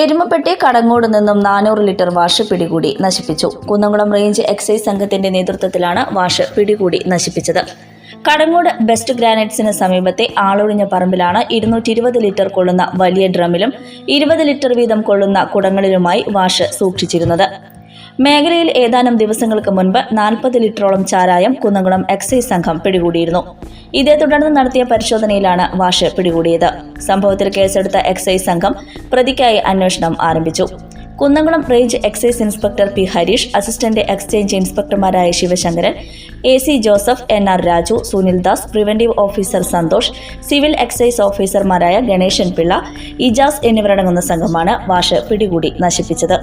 എരുമപ്പെട്ടി കടങ്ങോട് നിന്നും നാനൂറ് litre wash പിടികൂടി നശിപ്പിച്ചു. കുന്നംകുളം റേഞ്ച് എക്സൈസ് സംഘത്തിന്റെ നേതൃത്വത്തിലാണ് വാഷ് പിടികൂടി നശിപ്പിച്ചത്. കടങ്ങോട് ബെസ്റ്റ് ഗ്രാനൈറ്റ്സിന് സമീപത്തെ ആളൊഴിഞ്ഞ പറമ്പിലാണ് ഇരുന്നൂറ്റി ഇരുപത് ലിറ്റർ കൊള്ളുന്ന വലിയ ഡ്രമ്മിലും ഇരുപത് ലിറ്റർ വീതം കൊള്ളുന്ന കുടങ്ങളിലുമായി വാഷ് സൂക്ഷിച്ചിരുന്നത്. മേഖലയിൽ ഏതാനും ദിവസങ്ങൾക്ക് മുൻപ് നാൽപ്പത് ലിറ്ററോളം ചാരായം കുന്നംകുളം എക്സൈസ് സംഘം പിടികൂടിയിരുന്നു. ഇതേ തുടർന്ന് നടത്തിയ പരിശോധനയിലാണ് വാഷ് പിടികൂടിയത്. സംഭവത്തിൽ കേസെടുത്ത എക്സൈസ് സംഘം പ്രതിക്കായി അന്വേഷണം ആരംഭിച്ചു. Kunnamkulam range excise inspector P Harish assistant exchange ഇൻസ്പെക്ടർമാരായ Sivasankaran A C Joseph N R Raju Sunil Das preventive officer Santhosh civil excise ഓഫീസർമാരായ ഗണേശൻ പിള്ള ഇജാസ് എന്നിവരടങ്ങുന്ന സംഘമാണ് വാഷ് പിടികൂടി നശിപ്പിച്ചത്.